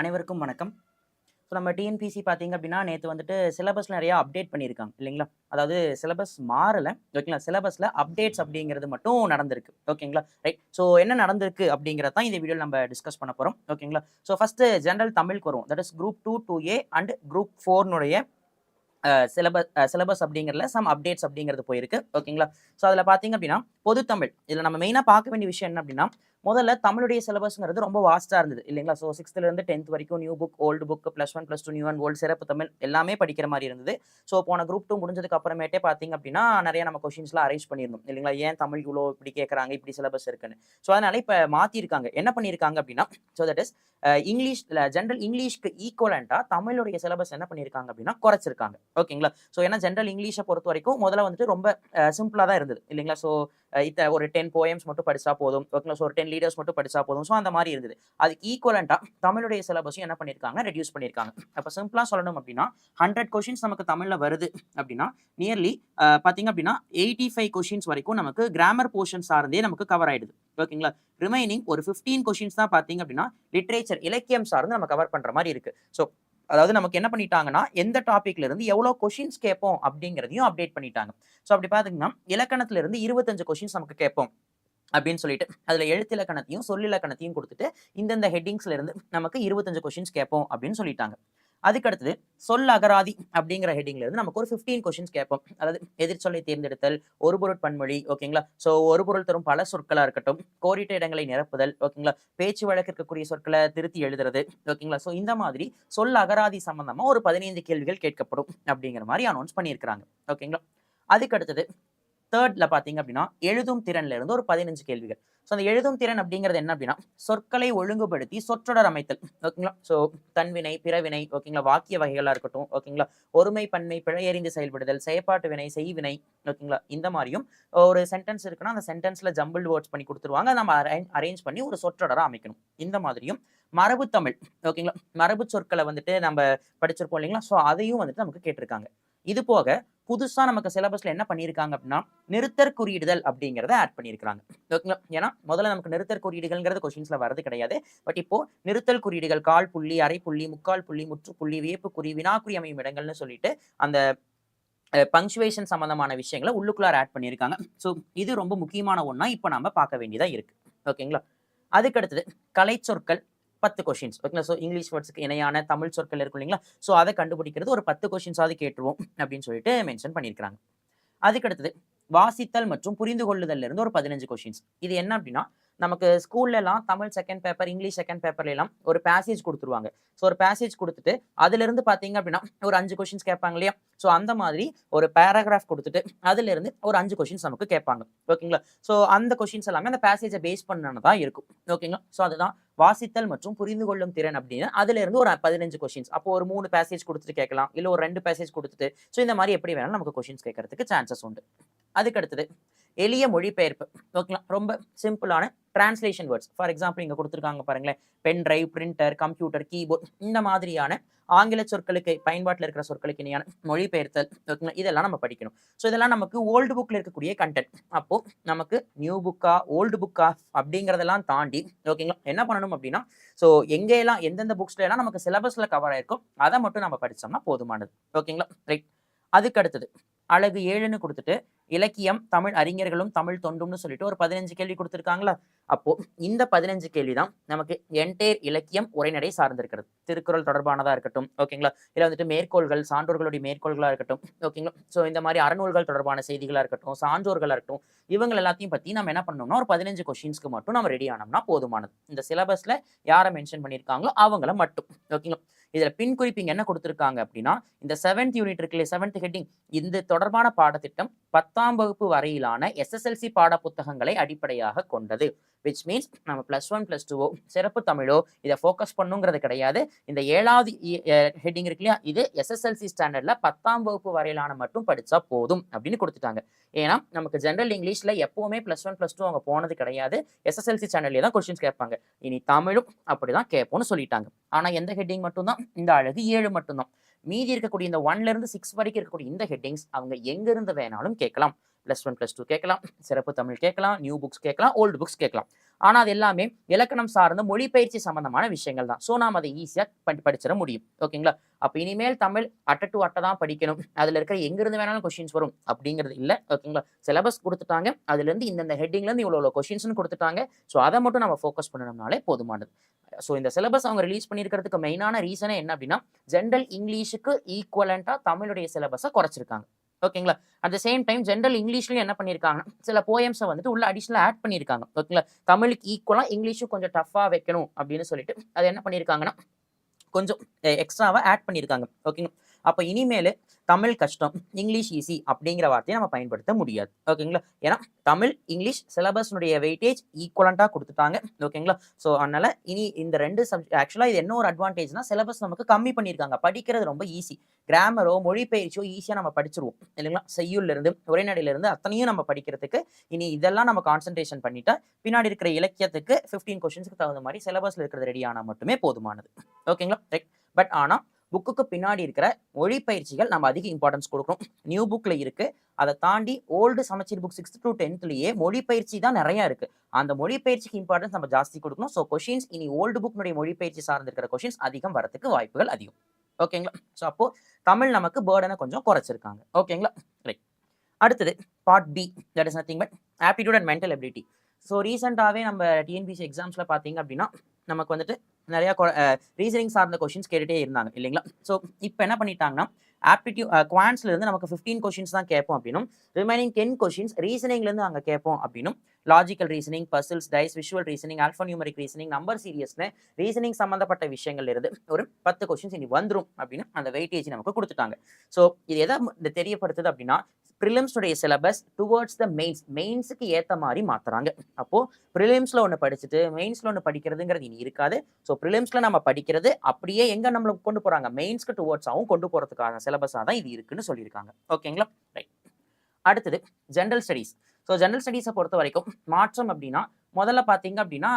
அனைவருக்கும் வணக்கம். ஸோ நம்ம டிஎன்பிசி பார்த்தீங்க அப்படின்னா நேற்று வந்துட்டு சிலபஸ் நிறையா அப்டேட் பண்ணியிருக்காங்க இல்லைங்களா? அதாவது சிலபஸ் மாறலை ஓகேங்களா சிலபஸில் அப்டேட்ஸ் அப்படிங்கிறது மட்டும் நடந்திருக்கு ஓகேங்களா ரைட் ஸோ என்ன நடந்திருக்கு அப்படிங்கிறத தான் இந்த வீடியோவில் நம்ம டிஸ்கஸ் பண்ண போகிறோம் ஓகேங்களா ஸோ ஃபஸ்ட்டு ஜென்ரல் தமிழுக்கு வரும் that is group two two A and group ஃபோர்னுடைய syllabus syllabus அப்படிங்கிறதுல சம் அப்டேட்ஸ் அப்படிங்கிறது போயிருக்கு ஓகேங்களா ஸோ அதில் பார்த்தீங்க அப்படின்னா பொதுத்தமிழ். இதில் நம்ம மெயினாக பார்க்க வேண்டிய விஷயம் என்ன அப்படின்னா முதல்ல தமிழுடைய சிலபஸ்ங்கிறது ரொம்ப வாஸ்ட்டாக இருந்தது. இல்லைங்களா? ஸோ சிக்ஸ்த்துலேருந்து டென்த் வரைக்கும் new book old book plus one plus two new and old சிறப்பு தமிழ் எல்லாமே படிக்கிற மாதிரி இருந்தது. ஸோ போன குரூப் டூ முடிஞ்சதுக்கு அப்புறமேட்டே பார்த்தீங்க அப்படின்னா நிறைய நம்ம கொஷின்ஸ்லாம் அரேஞ்ச் பண்ணியிருந்தோம். இல்லைங்களா? ஏன் தமிழ் இவ்வளோ இப்படி கேட்குறாங்க இப்படி சிலபஸ் இருக்குன்னு. ஸோ அதனால இப்போ மாற்றிருக்காங்க என்ன பண்ணியிருக்காங்க அப்படின்னா so that is English general இங்கிலீஷ்க்கு ஈக்குவலண்ட்டாக தமிழுடைய சிலபஸ் என்ன பண்ணியிருக்காங்க அப்படின்னா குறைச்சிருக்காங்க. ஓகேங்களா ஸோ ஏன்னா ஜென்ரல் இங்கிலீஷை பொறுத்த வரைக்கும் முதல்ல வந்துட்டு ரொம்ப சிம்பிளாக தான் இருந்தது. இல்லைங்களா? ஸோ இத்தனை ஒரு டென் போயம்ஸ் மட்டும் படிச்சா போதும். ஓகேங்களா ஸோ ஒரு டென் லீடர்ஸ் மட்டும் படிச்சா போதும். ஸோ அந்த மாதிரி இருந்தது. அதுக்கு ஈக்குவலண்ட்டாக தமிழுடைய சிலபஸும் என்ன பண்ணியிருக்காங்க? ரெடியூஸ் பண்ணியிருக்காங்க. அப்போ சிம்பிளாக சொல்லணும் அப்படின்னா ஹண்ட்ரட் கொஷின்ஸ் நமக்கு தமிழில் வருது அப்படின்னா நியர்லி பார்த்தீங்க அப்படின்னா எயிட்டி ஃபைவ் கொஷின்ஸ் வரைக்கும் நமக்கு கிராமர் போர்ஷன் சார்ந்தே நமக்கு கவர் ஆயிடுது. ஓகேங்களா ரிமைனிங் ஒரு ஃபிஃப்டீன் கொஷின்ஸ் தான் பார்த்தீங்க அப்படின்னா லிட்ரேச்சர் இலக்கியம் சார்ந்து நம்ம கவர் பண்ணுற மாதிரி இருக்கு. ஸோ அதாவது நமக்கு என்ன பண்ணிட்டாங்கன்னா எந்த டாபிக்ல இருந்து எவ்வளோ கொஷின்ஸ் கேட்போம் அப்படிங்கிறதையும் அப்டேட் பண்ணிட்டாங்க. ஸோ அப்படி பார்த்தீங்கன்னா இலக்கணத்துல இருந்து இருபத்தஞ்சு கொஷின்ஸ் நமக்கு கேட்போம் அப்படின்னு சொல்லிட்டு அதுல எழுத்திலக்கணத்தையும் சொல்லிலக்கணத்தையும் கொடுத்துட்டு இந்தந்த ஹெட்டிங்ஸ்ல இருந்து நமக்கு இருபத்தஞ்சு கொஷின்ஸ் கேட்போம் அப்படின்னு சொல்லிட்டாங்க. அதுக்கு அடுத்தது சொல் அகராதி அப்படிங்கிற ஹெட்டிங்ல இருந்து நமக்கு ஒரு ஃபிஃப்டீன் கொஸ்டின்ஸ் கேட்போம். அதாவது எதிர்ச்சொல்லை தேர்ந்தெடுத்தல் ஒரு பொருள் பன்மொழி ஓகேங்களா? ஸோ ஒரு பொருள் தரும் பல சொற்களா இருக்கட்டும் கோரிட்ட இடங்களை நிரப்புதல் ஓகேங்களா? பேச்சு வழக்கு இருக்கக்கூடிய சொற்களை திருத்தி எழுதுறது ஓகேங்களா? ஸோ இந்த மாதிரி சொல் அகராதி சம்பந்தமா ஒரு பதினைந்து கேள்விகள் கேட்கப்படும் அப்படிங்கிற மாதிரி அனௌன்ஸ் பண்ணியிருக்கிறாங்க ஓகேங்களா? அதுக்கு அடுத்தது தேர்ட்ல பாத்தீங்க அப்படின்னா எழுதும் திறன்ல இருந்து ஒரு பதினஞ்சு கேள்விகள். ஸோ அந்த எழுதும் திறன் அப்படிங்கிறது என்ன அப்படின்னா சொற்களை ஒழுங்குபடுத்தி சொற்றொடர் அமைத்தல். ஓகேங்களா? ஸோ தன்வினை பிறவினை ஓகேங்களா? வாக்கிய வகைகளாக இருக்கட்டும் ஓகேங்களா? ஒருமை பன்மை பிழையறிந்து செயல்படுதல் செயற்பாட்டு வினை செய்வினை ஓகேங்களா? இந்த மாதிரியும் ஒரு சென்டென்ஸ் இருக்குன்னா அந்த சென்டென்ஸ்ல ஜம்பிள் வேர்ட்ஸ் பண்ணி கொடுத்துருவாங்க. நம்ம அரேஞ்ச் பண்ணி ஒரு சொற்றொடராக அமைக்கணும். இந்த மாதிரியும் மரபு தமிழ் ஓகேங்களா? மரபு சொற்களை வந்துட்டு நம்ம படிச்சிருப்போம் இல்லைங்களா? ஸோ அதையும் வந்துட்டு நமக்கு கேட்டிருக்காங்க. இது போக புதுசாக நமக்கு சிலபஸில் என்ன பண்ணியிருக்காங்க அப்படின்னா நிறுத்தற் குறியீடுதல் அப்படிங்கிறத ஆட் பண்ணியிருக்காங்க ஓகேங்களா? ஏன்னா முதல்ல நமக்கு நிறுத்தற் குறியீடுகள்ங்கிறது கொஷின்ஸில் வரது கிடையாது. பட் இப்போ நிறுத்தல் குறியீடுகள் கால் புள்ளி அரை புள்ளி முக்கால் புள்ளி முற்றுப்புள்ளி வியப்பு குறி வினாக்குறி அமையும் இடங்கள்னு சொல்லிட்டு அந்த பங்க்சுவேஷன் சம்மந்தமான விஷயங்களை உள்ளுக்குள்ளார ஆட் பண்ணியிருக்காங்க. ஸோ இது ரொம்ப முக்கியமான ஒன்றா இப்போ நம்ம பார்க்க வேண்டியதாக இருக்குது ஓகேங்களா? அதுக்கடுத்தது கலை சொற்கள் பத்து கொஷின்ஸ் ஓகேங்களா? ஸோ இங்கிலீஷ் வேர்ட்ஸ்க்கு இணையான தமிழ் சொற்கள் இருக்கும் இல்லைங்களா? ஸோ அதை கண்டுபிடிக்கிறது ஒரு பத்து கொஷின்ஸாவது கேட்டுருவோம் அப்படின்னு சொல்லிட்டு மென்ஷன் பண்ணியிருக்கிறாங்க. அதுக்கு அடுத்தது வாசித்தல் மற்றும் புரிந்து கொள்ளுதல் இருந்து ஒரு பதினஞ்சு கொஷின்ஸ் இது என்ன அப்படின்னா நமக்கு ஸ்கூல்ல எல்லாம் Tamil second paper English second பேப்பர்லாம் ஒரு பேசேஜ் கொடுத்துருவாங்க. ஸோ ஒரு பேசேஜ் கொடுத்துட்டு அதுல இருந்து அப்படின்னா ஒரு அஞ்சு கொஷின்ஸ் கேட்பாங்க இல்லையா? ஸோ அந்த மாதிரி ஒரு பேராகிராஃப் கொடுத்துட்டு அதுல இருந்து ஒரு அஞ்சு கொஷின்ஸ் நமக்கு கேட்பாங்க. ஓகேங்களா ஸோ அந்த கொஷின்ஸ் எல்லாமே அந்த பேசேஜை பேஸ் பண்ணதான் இருக்கும். ஓகேங்களா ஸோ அதுதான் வாசித்தல் மற்றும் புரிந்து கொள்ளும் திறன் அப்படின்னு அதுல இருந்து ஒரு பதினஞ்சு கொஷின்ஸ் அப்போ ஒரு மூணு பேசேஜ் கொடுத்துட்டு கேட்கலாம். இல்லை ஒரு ரெண்டு பேசேஜ் கொடுத்துட்டு. ஸோ இந்த மாதிரி எப்படி வேணாலும் நமக்கு கொஷின்ஸ் கேட்கறதுக்கு சான்சஸ் உண்டு. அதுக்கு அடுத்தது எளிய மொழிபெயர்ப்பு. ஓகேங்களா? ரொம்ப சிம்பிளான டிரான்ஸ்லேஷன் வேர்ட்ஸ் ஃபார் எக்ஸாம்பிள் இங்கே கொடுத்துருக்காங்க பாருங்களேன். Pen drive printer computer keyboard இந்த மாதிரியான ஆங்கில சொற்களுக்கு பயன்பாட்டில் இருக்கிற சொற்களுக்கு இணையான மொழிபெயர்த்தல். ஓகேங்களா? இதெல்லாம் நம்ம படிக்கணும். ஸோ இதெல்லாம் நமக்கு ஓல்டு புக்கில் இருக்கக்கூடிய கண்டென்ட் அப்போது நமக்கு நியூ புக்கா ஓல்டு புக்கா அப்படிங்கிறதெல்லாம் தாண்டி ஓகேங்களா? என்ன பண்ணணும் அப்படின்னா ஸோ எங்கெல்லாம் எந்தெந்த புக்ஸ்லாம் நமக்கு சிலபஸில் கவர் ஆயிருக்கும் அதை மட்டும் நம்ம படித்தோம்னா போதுமானது. ஓகேங்களா? ரைட் அதுக்கு அடுத்தது அழகு ஏழுன்னு கொடுத்துட்டு இலக்கியம் தமிழ் அறிஞர்களும் தமிழ் தொண்டும்னு சொல்லிட்டு ஒரு பதினஞ்சு கேள்வி கொடுத்துருக்காங்களா? அப்போ இந்த பதினஞ்சு கேள்வி தான் நமக்கு என்டையர் இலக்கியம் உரைநடை சார்ந்திருக்கிறது. திருக்குறள் தொடர்பானதா இருக்கட்டும் ஓகேங்களா? இல்லை வந்துட்டு மேற்கோள்கள் சான்றோர்களுடைய மேற்கோள்களா இருக்கட்டும் ஓகேங்களா? ஸோ இந்த மாதிரி அறநூல்கள் தொடர்பான செய்திகளா இருக்கட்டும் சான்றோர்களா இருக்கட்டும் இவங்க எல்லாத்தையும் பத்தி நம்ம என்ன பண்ணணும்னா ஒரு பதினஞ்சு கொஸ்டின்ஸ்க்கு மட்டும் நம்ம ரெடி ஆனோம்னா போதுமானது. இந்த சிலபஸ்ல யாரை மென்ஷன் பண்ணியிருக்காங்களோ அவங்கள மட்டும் ஓகேங்களா? இதுல பின் குறிப்பிங்க என்ன கொடுத்துருக்காங்க அப்படின்னா இந்த செவன்த் யூனிட் இருக்குல்ல செவன்த் ஹெட்டிங் இந்த தொடர்பான பாடத்திட்டம் பத்தாம் வகுப்பு வரையிலான எஸ்எஸ்எல்சி பாட புத்தகங்களை அடிப்படையாக கொண்டது. விச் மீன்ஸ் நம்ம ப்ளஸ் ஒன் ப்ளஸ் டூவோ சிறப்பு தமிழோ இதை ஃபோக்கஸ் பண்ணுங்கிறது கிடையாது. இந்த ஏழாவது ஹெட்டிங் இருக்கு இல்லையா? இது எஸ்எஸ்எல்சி ஸ்டாண்டர்டில் பத்தாம் வகுப்பு வரையிலான மட்டும் படித்தா போதும் அப்படின்னு கொடுத்துட்டாங்க. ஏன்னா நமக்கு ஜென்ரல் இங்கிலீஷில் எப்போவுமே ப்ளஸ் ஒன் ப்ளஸ் டூ அவங்க போனது கிடையாது. எஸ்எஸ்எல்சி ஸ்டாண்டர்ட்லேயே தான் கொஸ்டின்ஸ் கேட்பாங்க. இனி தமிழும் அப்படி தான் கேட்போம்னு சொல்லிட்டாங்க. ஆனால் எந்த ஹெட்டிங் மட்டும்தான்? இந்த அழகு ஏழு மட்டும்தான். மீதி இருக்கக்கூடிய இந்த ஒன்ல இருந்து சிக்ஸ் வரைக்கும் இருக்கக்கூடிய இந்த ஹெட்டிங்ஸ் அவங்க எங்க இருந்து வேணாலும் கேட்கலாம். ப்ளஸ் ஒன் ப்ளஸ் டூ கேட்கலாம். சிறப்பு தமிழ் கேட்கலாம். நியூ புக்ஸ் கேட்கலாம். ஓல்டு புக்ஸ் கேட்கலாம். ஆனால் அது எல்லாமே இலக்கணம் சார்ந்த மொழிபெயர்ச்சி சம்பந்தமான விஷயங்கள் தான். ஸோ நாம் அதை ஈஸியாக படி படிச்சிட முடியும். ஓகேங்களா அப்போ இனிமேல் தமிழ் அட்டை டு அட்டை தான் படிக்கணும். அதில் இருக்கிற எங்கேருந்து வேணாலும் கொஷின்ஸ் வரும் அப்படிங்கிறது இல்லை. ஓகேங்களா சிலபஸ் கொடுத்துட்டாங்க. அதுலேருந்து இந்தந்த ஹெட்டிங்லேருந்து இவ்வளோ கொஷின்ஸ்னு கொடுத்துட்டாங்க. ஸோ அதை மட்டும் நம்ம ஃபோக்கஸ் பண்ணணும்னாலே போதுமானது. ஸோ இந்த சிலபஸ் அவங்க ரிலீஸ் பண்ணியிருக்கிறதுக்கு மெயினான ரீசனே என்ன அப்படின்னா ஜென்ரல் இங்கிலீஷுக்கு ஈக்குவலண்ட்டாக தமிழுடைய சிலபஸை குறைச்சிருக்காங்க. ஓகேங்களா? At the same time general இங்கிலீஷ்லயும் என்ன பண்ணிருக்காங்க? சில போயம்ஸை வந்துட்டு உள்ள அடிஷனல் ஆட் பண்ணியிருக்காங்க ஓகேங்களா? தமிழுக்கு ஈக்குவலாக இங்கிலீஷும் கொஞ்சம் டஃப்பாக வைக்கணும் அப்படின்னு சொல்லிட்டு அது என்ன பண்ணியிருக்காங்கன்னா கொஞ்சம் எக்ஸ்ட்ராவாக ஆட் பண்ணியிருக்காங்க ஓகேங்களா? அப்போ இனிமேல் தமிழ் கஷ்டம் இங்கிலீஷ் ஈஸி அப்படிங்கிற வார்த்தையை நம்ம பயன்படுத்த முடியாது. ஓகேங்களா ஏன்னா தமிழ் இங்கிலீஷ் சிலபஸ்னுடைய வெயிட்டேஜ் ஈக்குவலண்ட்டாக கொடுத்துட்டாங்க. ஓகேங்களா ஸோ அதனால இனி இந்த ரெண்டு சப்ஜெக்ட் ஆக்சுவலாக இது என்ன ஒரு அட்வான்டேஜ்னா சிலபஸ் நமக்கு கம்மி பண்ணியிருக்காங்க. படிக்கிறது ரொம்ப ஈஸி கிராமரோ மொழிபெயர்ச்சியோ ஈஸியாக நம்ம படிச்சிருவோம். இல்லைங்களா? செய்யுள்லேருந்து உரைநடையிலிருந்து அத்தனையும் நம்ம படிக்கிறதுக்கு இனி இதெல்லாம் நம்ம கான்சென்ட்ரேஷன் பண்ணிட்டா பின்னாடி இருக்கிற இலக்கியத்துக்கு ஃபிஃப்டீன் கொஷின்ஸ்க்கு தகுந்த மாதிரி சிலபஸ்ல இருக்கிறது ரெடி ஆனால் மட்டுமே போதுமானது. ஓகேங்களா ரைட் பட் ஆனால் புக்குக்கு பின்னாடி இருக்கிற மொழிப்பயிற்சிகள் நம்ம அதிக இம்பார்ட்டன்ஸ் கொடுக்குறோம் நியூ புக்கில் இருக்குது அதை தாண்டி ஓல்டு சமச்சீர் புக் சிக்ஸ்த் டு டென்த்லயே மொழிப்பயிற்சி தான் நிறையா இருக்குது அந்த மொழி பயிற்சிக்கு இம்பார்ட்டன்ஸ் நம்ம ஜாஸ்தி கொடுக்கணும். ஸோ கொஷின்ஸ் இனி ஓல்டு புக்னுடைய மொழிப்பயிற்சி சார்ந்திருக்கிற கொஷின்ஸ் அதிகம் வரதுக்கு வாய்ப்புகள் அதிகம். ஓகேங்களா ஸோ அப்போது தமிழ் நமக்கு பேர்டனை கொஞ்சம் குறைச்சிருக்காங்க. ஓகேங்களா ரைட் அடுத்தது part B that is nothing but aptitude and mental ability so ரீசெண்டாகவே நம்ம டிஎன்பிசி எக்ஸாம்ஸில் பார்த்தீங்க அப்படின்னா நமக்கு வந்துட்டு நிறையா ரீசனிங் சார்ந்த கொஷின்ஸ் கேட்டுட்டே இருந்தாங்க இல்லைங்களா? ஸோ இப்போ என்ன பண்ணிட்டாங்கன்னா ஆப்டிடியூ குவான்ஸ்ல இருந்து நமக்கு ஃபிஃப்டீன் கொஷின்ஸ் தான் கேட்போம் அப்படின்னும் ரிமைனிங் டென் கொஷின்ஸ் ரீசனிங்லேருந்து அங்கே கேட்போம் அப்படின்னும் logical reasoning puzzles dice visual reasoning alphanumeric reasoning number சீரியஸ்னு reasoning சம்மந்தப்பட்ட விஷயங்கள்ல இருந்து ஒரு பத்து கொஷின்ஸ் இனி வந்துடும் அப்படின்னு அந்த வெயிட்டேஜ் நமக்கு கொடுத்துட்டாங்க. ஸோ இது எதை தெரியப்படுத்துது அப்படின்னா ப்ரிலிம்ஸுடைய சிலபஸ் டுவர்ட்ஸ் த மெயின்ஸ் மெயின்ஸுக்கு ஏற்ற மாதிரி மாற்றுறாங்க அப்போ ப்ரிலிம்ஸில் ஒன்று படிச்சுட்டு மெயின்ஸில் ஒன்று படிக்கிறதுங்கிறது இனி இருக்காது. ஸோ ப்ரிலிம்ஸில் நம்ம படிக்கிறது அப்படியே எங்கே நம்மளுக்கு கொண்டு போகிறாங்க மெயின்ஸ்க்கு டுவர்ட்ஸாகவும் கொண்டு போகிறதுக்கான சிலபஸாக தான் இது இருக்குன்னு சொல்லியிருக்காங்க. ஓகேங்களா ரைட் அடுத்தது ஜென்ரல் ஸ்டடீஸ் ஸோ ஜென்ரல் ஸ்டடீஸை பொறுத்த வரைக்கும் மாற்றம் அப்படின்னா முதல்ல பார்த்தீங்க அப்படின்னா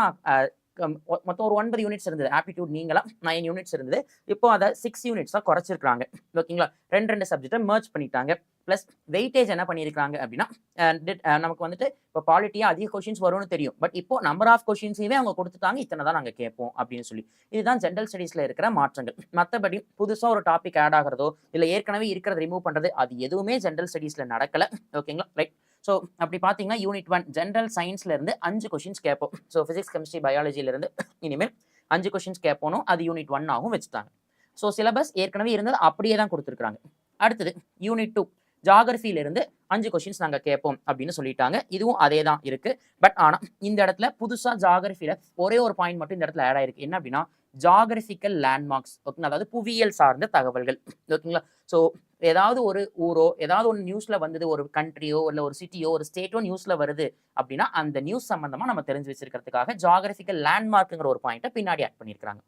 மொத்தம் ஒரு ஒன்பது யூனிட்ஸ் இருந்தது. ஆப்டிடியூட் நீங்களா நைன் யூனிட்ஸ் இருந்தது. இப்போ அதை சிக்ஸ் யூனிட்ஸாக குறைச்சிருக்காங்க ஓகேங்களா ரெண்டு ரெண்டு சப்ஜெக்டை மர்ச் பண்ணிட்டாங்க. ப்ளஸ் வெயிட்டேஜ் என்ன பண்ணியிருக்காங்க அப்படின்னா uh, நமக்கு வந்துட்டு இப்போ குவாலிட்டியாக அதிக கொஷின்ஸ் வரும்னு தெரியும். பட் இப்போ நம்பர் ஆஃப் கொஷின்ஸையுமே அவங்க கொடுத்துட்டாங்க. இத்தனை தான் நாங்கள் கேட்போம் அப்படின்னு சொல்லி. இதுதான் ஜென்ரல் ஸ்டடீஸில் இருக்கிற மாற்றங்கள். மற்றபடி புதுசாக ஒரு டாபிக் ஆட் ஆகிறதோ இல்லை ஏற்கனவே இருக்கிறத ரிமூவ் பண்ணுறது அது எதுவுமே ஜென்ரல் ஸ்டடீஸில் நடக்கலை. ஓகேங்களா ரைட் ஸோ அப்படி பார்த்தீங்கன்னா யூனிட் ஒன் ஜென்ரல் சயின்ஸ்ல இருந்து அஞ்சு கொஷின்ஸ் கேட்போம். ஸோ ஃபிசிக்ஸ் கெமிஸ்ட்ரி பயாலஜில இருந்து இனிமேல் அஞ்சு கொஷின்ஸ் கேட்போனும் அது யூனிட் ஒன் ஆகும் வச்சுட்டாங்க. ஸோ சிலபஸ் ஏற்கனவே இருந்தது அப்படியே தான் கொடுத்துருக்காங்க அடுத்தது யூனிட் டூ ஜாகிரஃபில இருந்து அஞ்சு கொஷின்ஸ் நாங்கள் கேட்போம் அப்படின்னு சொல்லிட்டாங்க. இதுவும் அதே தான் இருக்குது பட் ஆனால் இந்த இடத்துல புதுசாக ஜாகிரஃபியில் ஒரே ஒரு பாயிண்ட் மட்டும் இந்த இடத்துல ஆட் ஆயிருக்கு. என்ன அப்படின்னா ஜாகிரபிக்கல் லேண்ட்மார்க்ஸ் ஓகேங்களா அதாவது புவியியல் சார்ந்த தகவல்கள் ஓகேங்களா ஸோ ஏதாவது ஒரு ஊரோ ஏதாவது ஒரு நியூஸில் வந்தது ஒரு கண்ட்ரியோ இல்லை ஒரு சிட்டியோ ஒரு ஸ்டேட்டோ நியூஸில் வருது அப்படின்னா அந்த நியூஸ் சம்மந்தமாக நம்ம தெரிஞ்சு வச்சிருக்கிறதுக்காக ஜாகிரபிக்கல் லேண்ட்மார்க்குங்கிற ஒரு பாயிண்ட்டை பின்னாடி ஆட் பண்ணியிருக்காங்க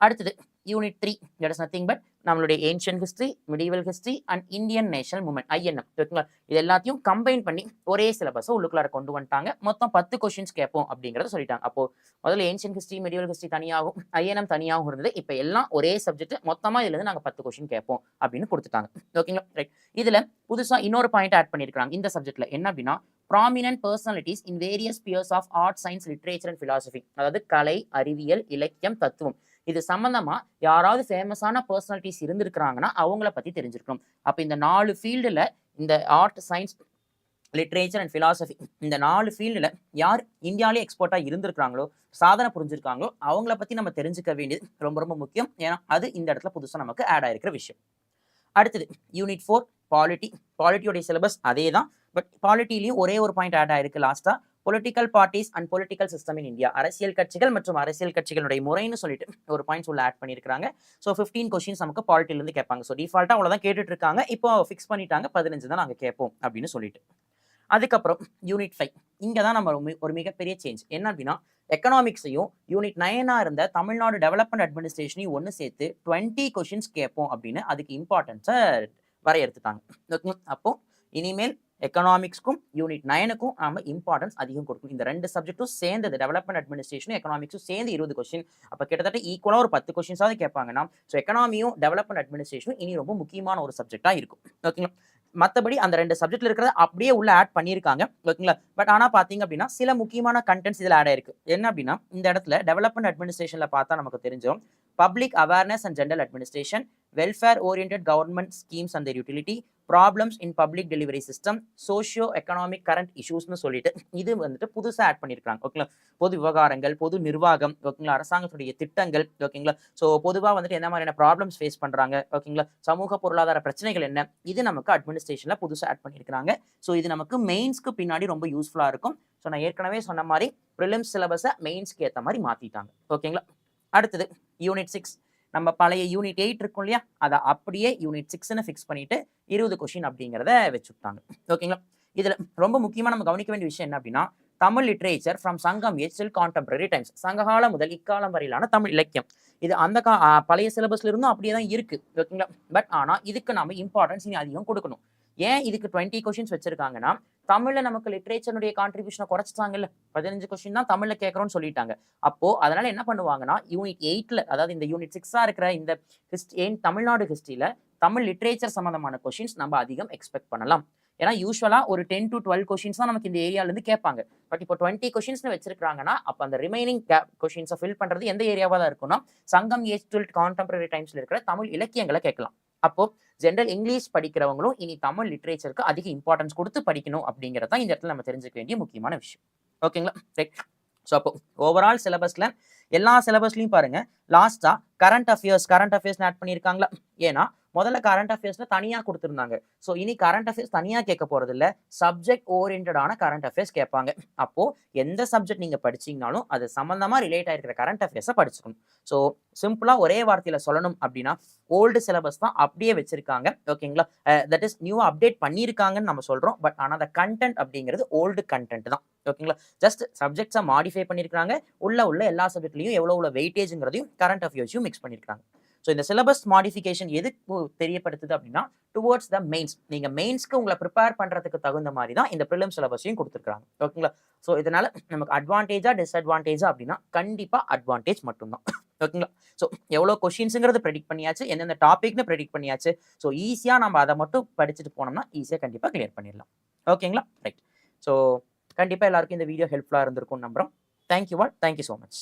அடுத்தது unit three that is nothing but நம்மளுடைய ancient history medieval history and Indian national movement INM ஓகேங்களா இது எல்லாத்தையும் கம்பைன் பண்ணி ஒரே சிலபஸை உள்ளுக்குள்ளார கொண்டு வந்துட்டாங்க. மொத்தம் பத்து கொஷின்ஸ் கேட்போம் அப்படிங்கிறத சொல்லிட்டாங்க. அப்போ முதல்ல ஏன்ஷியன் ஹிஸ்ட்ரி மிடிவல் ஹிஸ்ட்ரி தனியாகவும் ஐஎன்எம் தனியாகவும் இருந்தது. இப்போ எல்லாம் ஒரே சப்ஜெக்ட் மொத்தமாக இதுலேருந்து இருந்து பத்து கொஷின் கேட்போம் அப்படின்னு கொடுத்துட்டாங்க. ஓகேங்களா ரைட் இதில் புதுசாக இன்னொரு பாயிண்ட் ஆட் பண்ணியிருக்காங்க இந்த சப்ஜெக்ட்டில் என்ன அப்படின்னா prominent personalities in various fields of art science literature and philosophy அதாவது கலை அறிவியல் இலக்கியம் தத்துவம். இது சம்பந்தமா யாராவது ஃபேமஸான பர்சனாலிட்டிஸ் இருந்திருக்கிறாங்கன்னா அவங்கள பத்தி தெரிஞ்சிருக்கணும். அப்ப இந்த நாலு ஃபீல்டுல இந்த art science literature and philosophy இந்த நாலு ஃபீல்டில் யார் இந்தியாவிலே எக்ஸ்போர்ட்டாக இருந்திருக்காங்களோ சாதனை புரிஞ்சிருக்காங்களோ அவங்கள பற்றி நம்ம தெரிஞ்சுக்க வேண்டியது ரொம்ப ரொம்ப முக்கியம். ஏன்னா அது இந்த இடத்துல புதுசாக நமக்கு ஆட் ஆயிருக்கிற விஷயம். அடுத்தது யூனிட் ஃபோர் பாலிட்டி பாலிட்டியோடைய சிலபஸ் அதே தான் பட் பாலிட்டிலையும் ஒரே ஒரு பாயிண்ட் ஆட் ஆயிருக்கு லாஸ்ட்டாக political parties and political system in India அரசியல் கட்சிகள் மற்றும் அரசியல் கட்சிகளுடைய முறைன்னு சொல்லிட்டு ஒரு பாயிண்ட்ஸ் உள்ள ஆட் பண்ணியிருக்காங்க ஸோ ஃபிஃப்டீன் கொஸ்டின்ஸ் நமக்கு பாலிட்டிலேருந்து கேட்பாங்க. ஸோ டிஃபால்ட்டாக அவ்வளோதான் கேட்டுட்டு இருக்காங்க இப்போ ஃபிக்ஸ் பண்ணிட்டாங்க. பதினஞ்சு தான் நாங்கள் கேட்போம் அப்படின்னு சொல்லிட்டு. அதுக்கப்புறம் யூனிட் ஃபைவ் இங்கே தான் நம்ம ஒரு ஒரு மிகப்பெரிய சேஞ்ச் என்ன அப்படின்னா எக்கனாமிக்ஸையும் யூனிட் நைனாக இருந்த தமிழ்நாடு டெவலப்மெண்ட் அட்மினிஸ்ட்ரேஷனையும் ஒன்று சேர்த்து டுவெண்ட்டி கொஷின்ஸ் கேட்போம் அப்படின்னு அதுக்கு இம்பார்ட்டன்ஸை வரையறுத்துட்டாங்க. அப்போ இனிமேல் எக்கனாமிக்ஸ்க்கும் யூனிட் நைனுக்கும் நம்ம இம்பார்ட்டன்ஸ் அதிகம் கொடுக்கும் இந்த ரெண்டு சப்ஜெக்ட்டும் சேர்ந்தது டெவலப்மெண்ட் அட்மினிஸ்ட்ரேஷனும் எக்கனாமிக்ஸும் சேர்ந்து இருபது கொஸ்டின் அப்போ கிட்டத்தட்ட ஈக்குவலாக ஒரு பத்து கொஸ்டின்ஸாவது கேட்பாங்கன்னா ஸோ எக்கனாமியும் டெவலப்மெண்ட் அட்மினிஸ்ட்ரேஷனும் இனி ரொம்ப முக்கியமான ஒரு சப்ஜெக்டாக இருக்கும். ஓகேங்களா மற்றபடி அந்த ரெண்டு சப்ஜெக்ட்ல இருக்கிறத அப்படியே உள்ள ஆட் பண்ணியிருக்காங்க. ஓகேங்களா பட் ஆனால் பார்த்தீங்க அப்படின்னா சில முக்கியமான கண்டென்ட்ஸ் இதில் ஆட் ஆயிருக்கு. என்ன அப்படின்னா இந்த இடத்துல டெவலப்மெண்ட் அட்மினிஸ்ட்ரேஷனில் பார்த்தா நமக்கு தெரிஞ்சோம். Public awareness and general administration welfare oriented government schemes and utility problems in public delivery system socio economic current இஷ்யூஸ்னு சொல்லிட்டு இது வந்துட்டு புதுசாக ஆட் பண்ணியிருக்காங்க ஓகேங்களா பொது விவகாரங்கள் பொது நிர்வாகம் ஓகேங்களா அரசாங்கத்துடைய திட்டங்கள் ஓகேங்களா ஸோ பொதுவாக வந்துட்டு என்ன மாதிரியான ப்ராப்ளம்ஸ் ஃபேஸ் பண்ணுறாங்க ஓகேங்களா சமூக பொருளாதார பிரச்சனைகள் என்ன? இது நமக்கு அட்மினிஸ்ட்ரேஷனில் புதுசாக ஆட் பண்ணியிருக்காங்க ஸோ இது நமக்கு மெயின்ஸ்க்கு பின்னாடி ரொம்ப யூஸ்ஃபுல்லாக இருக்கும். ஸோ நான் ஏற்கனவே சொன்ன மாதிரி ப்ரிலிம்ஸ் சிலபஸை மெயின்ஸ்க்கு ஏற்ற மாதிரி மாற்றிட்டாங்க ஓகேங்களா அடுத்தது யூனிட் சிக்ஸ் நம்ம பழைய யூனிட் எயிட் இருக்கும் இல்லையா? அதை அப்படியே யூனிட் சிக்ஸ்னு ஃபிக்ஸ் பண்ணிட்டு இருபது கொஷின் அப்படிங்கிறத வச்சுட்டாங்க ஓகேங்களா? இதில் ரொம்ப முக்கியமாக நம்ம கவனிக்க வேண்டிய விஷயம் என்ன அப்படின்னா Tamil literature from Sangam age till contemporary times சங்ககாலம் முதல் இக்காலம் வரையிலான தமிழ் இலக்கியம். இது அந்த கா பழைய சிலபஸ்ல இருந்தும் அப்படியே தான் இருக்கு. ஓகேங்களா? பட் ஆனால் இதுக்கு நம்ம இம்பார்ட்டன்ஸ் இனி அதிகம் கொடுக்கணும். ஏன் இதுக்கு டுவெண்ட்டி கொஷின்ஸ் வச்சிருக்காங்கன்னா தமிழ்ல நமக்கு லிட்ரேச்சருடைய கான்ட்ரிபியூஷனை குறைச்சிட்டாங்கல்ல. பதினஞ்சு கொஸ்டின் தான் தமிழ்ல கேட்கறோம்னு சொல்லிட்டாங்க. அப்போ அதனால என்ன பண்ணுவாங்கன்னா யூனிட் எயிட்ல அதாவது இந்த யூனிட் சிக்ஸா இருக்கிற இந்த ஹிஸ்ட் ஏன் தமிழ்நாடு ஹிஸ்டரியில தமிழ் லிட்ரேச்சர் சம்பந்தமான கொஷின்ஸ் நம்ம அதிகம் எக்ஸ்பெக்ட் பண்ணலாம். ஏன்னா யூஸ்வலா ஒரு டென் டு டுவெல் கொஷின்ஸ் தான் நமக்கு இந்த ஏரியால இருந்து கேட்பாங்க. பட் இப்போ டுவெண்ட்டி கொஷின்ஸ்னு வச்சிருக்காங்கன்னா அப்போ அந்த ரிமைனிங் கொஷின்ஸை ஃபில் பண்றது எந்த ஏரியாவா தான் இருக்கும்னா சங்கம் ஏஜ் டுவெல் கான்டெம்பரரி டைம்ஸ்ல இருக்கிற தமிழ் இலக்கியங்களை கேட்கலாம். அப்போ ஜென்ரல் இங்கிலீஷ் படிக்கிறவங்களும் இனி தமிழ் லிட்ரேச்சருக்கு அதிக இம்பார்ட்டன்ஸ் கொடுத்து படிக்கணும் அப்படிங்கிறது தான் இந்த இடத்துல நம்ம தெரிஞ்சுக்க வேண்டிய முக்கியமான விஷயம். ஓகேங்களா ரைட் ஸோ அப்போ ஓவரால் சிலபஸ்ல எல்லா சிலபஸ்லையும் பாருங்க லாஸ்டா current affairs current affairs add பண்ணியிருக்காங்களா? ஏன்னா முதல்ல கரண்ட் அஃபேர்ஸ்ல தனியா கொடுத்துருந்தாங்க. ஸோ இனி கரண்ட் அஃபேர்ஸ் தனியா கேட்க போறது இல்ல சப்ஜெக்ட் ஓரியன்டான கரண்ட் அஃபேர்ஸ் கேட்பாங்க. அப்போ எந்த சப்ஜெக்ட் நீங்க படிச்சீங்கனாலும் அது சம்பந்தமா ரிலேட் ஆயிருக்கிற கரண்ட் அஃபேர்ஸை படிச்சுக்கணும். ஸோ சிம்பிளா ஒரே வார்த்தையில சொல்லணும் அப்படின்னா ஓல்டு சிலபஸ் தான் அப்படியே வச்சிருக்காங்க. ஓகேங்களா தட் இஸ் நியூ அப்டேட் பண்ணியிருக்காங்கன்னு நம்ம சொல்றோம். பட் ஆனால் அந்த கண்டென்ட் அப்படிங்கிறது ஓல்டு கண்டென்ட் தான். ஓகேங்களா ஜஸ்ட் சப்ஜெக்ட்ஸை மாடிஃபை பண்ணியிருக்காங்க உள்ள உள்ள எல்லா சப்ஜெக்ட்லையும் எவ்வளோ உள்ள வெயிட்டேஜ்ங்கிறதையும் கரண்ட் அஃபேர்ஸையும் மிக்ஸ் பண்ணியிருக்காங்க ஸோ இந்த சிலபஸ் மாடிஃபிகேஷன் எதுக்கு தெரியப்படுத்துது அப்படின்னா டுவோர்ட்ஸ் த மெயின்ஸ் நீங்கள் மெயின்ஸ்க்கு உங்களை ப்ரிப்பேர் பண்ணுறதுக்கு தகுந்த மாதிரி தான் இந்த ப்ரிலிம் சிலபஸையும் கொடுத்துருக்காங்க ஓகேங்களா ஸோ இதனால நமக்கு அட்வான்டேஜா டிஸ்அட்வான்டேஜா அப்படின்னா கண்டிப்பாக அட்வான்டேஜ் மட்டும்தான். ஓகேங்களா ஸோ எவ்வளோ கொஷின்ஸுங்கிறது ப்ரெடிக்ட் பண்ணியாச்சு எந்தெந்த டாபிக்னு ப்ரெடிக்ட் பண்ணியாச்சு. ஸோ ஈஸியாக நம்ம அதை மட்டும் படிச்சுட்டு போனோம்னா ஈஸியாக கண்டிப்பாக கிளியர் பண்ணிடலாம். ஓகேங்களா ரைட் ஸோ கண்டிப்பாக எல்லாருக்கும் இந்த வீடியோ ஹெல்ப்ஃபுல்லாக இருந்திருக்கும் நம்புகிறோம் thank you all thank you so much